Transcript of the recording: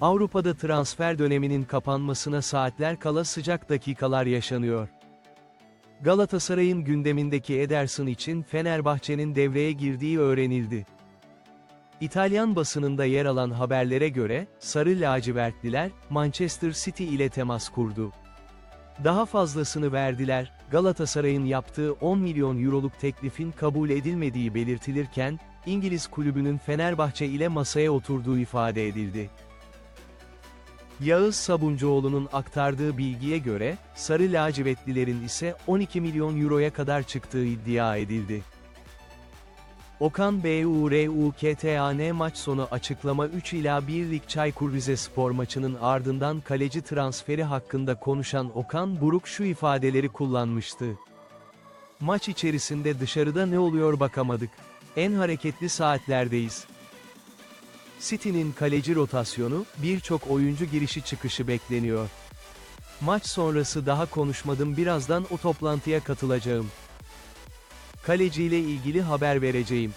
Avrupa'da transfer döneminin kapanmasına saatler kala sıcak dakikalar yaşanıyor. Galatasaray'ın gündemindeki Ederson için Fenerbahçe'nin devreye girdiği öğrenildi. İtalyan basınında yer alan haberlere göre, Sarı lacivertliler, Manchester City ile temas kurdu. Daha fazlasını verdiler, Galatasaray'ın yaptığı 10 milyon euroluk teklifin kabul edilmediği belirtilirken, İngiliz kulübünün Fenerbahçe ile masaya oturduğu ifade edildi. Yağız Sabuncuoğlu'nun aktardığı bilgiye göre, Sarı lacivertlilerin ise 12 milyon euroya kadar çıktığı iddia edildi. Okan BURUKTAN maç sonu açıklama 3 ila 1 lig Çaykur Rizespor maçının ardından kaleci transferi hakkında konuşan Okan Buruk şu ifadeleri kullanmıştı. Maç içerisinde dışarıda ne oluyor bakamadık. En hareketli saatlerdeyiz. City'nin kaleci rotasyonu, birçok oyuncu girişi çıkışı bekleniyor. Maç sonrası daha konuşmadım birazdan o toplantıya katılacağım. Kaleciyle ilgili haber vereceğim.